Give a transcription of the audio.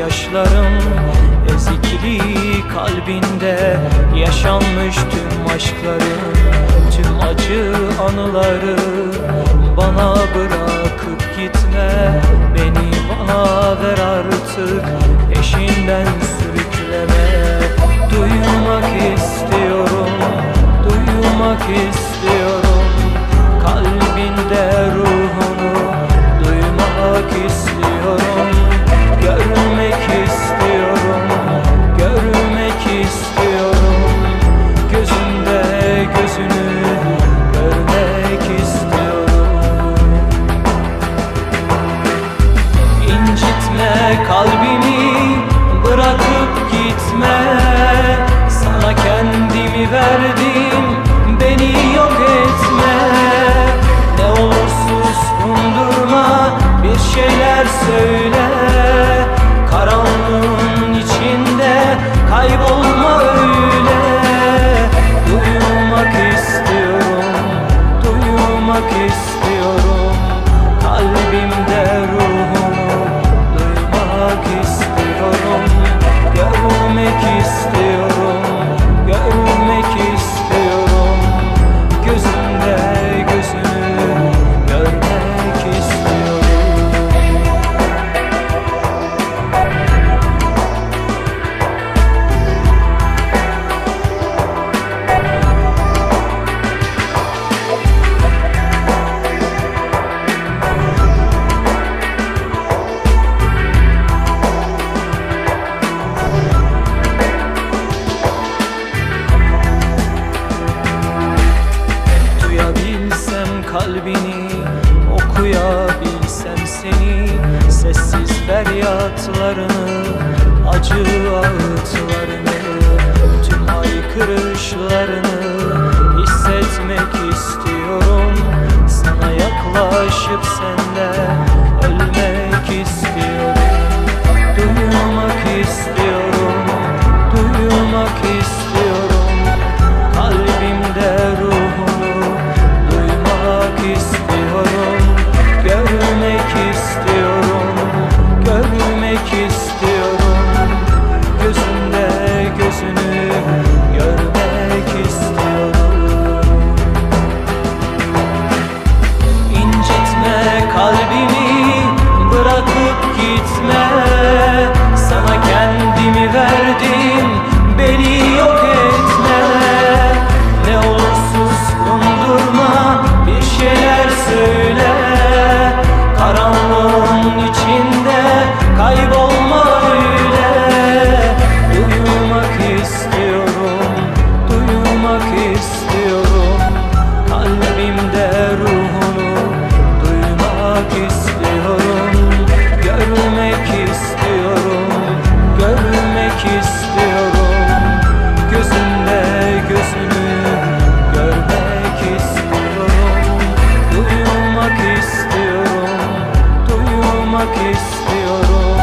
yaşlarım Ezikli kalbinde yaşanmış tüm aşkları Tüm acı anıları bana bırak. feryatlarını Acı ağıtlarını Tüm haykırışlarını Hissetmek istiyorum. Sana yaklaşıp sende Ölmek istiyorum. Duymak istiyorum Duymak istiyorum. Yaşamak istiyorum Görmek istiyorum Görmek istiyorum. Gözünde gözünü Görmek istiyorum. Duymak istiyorum Duymak istiyorum.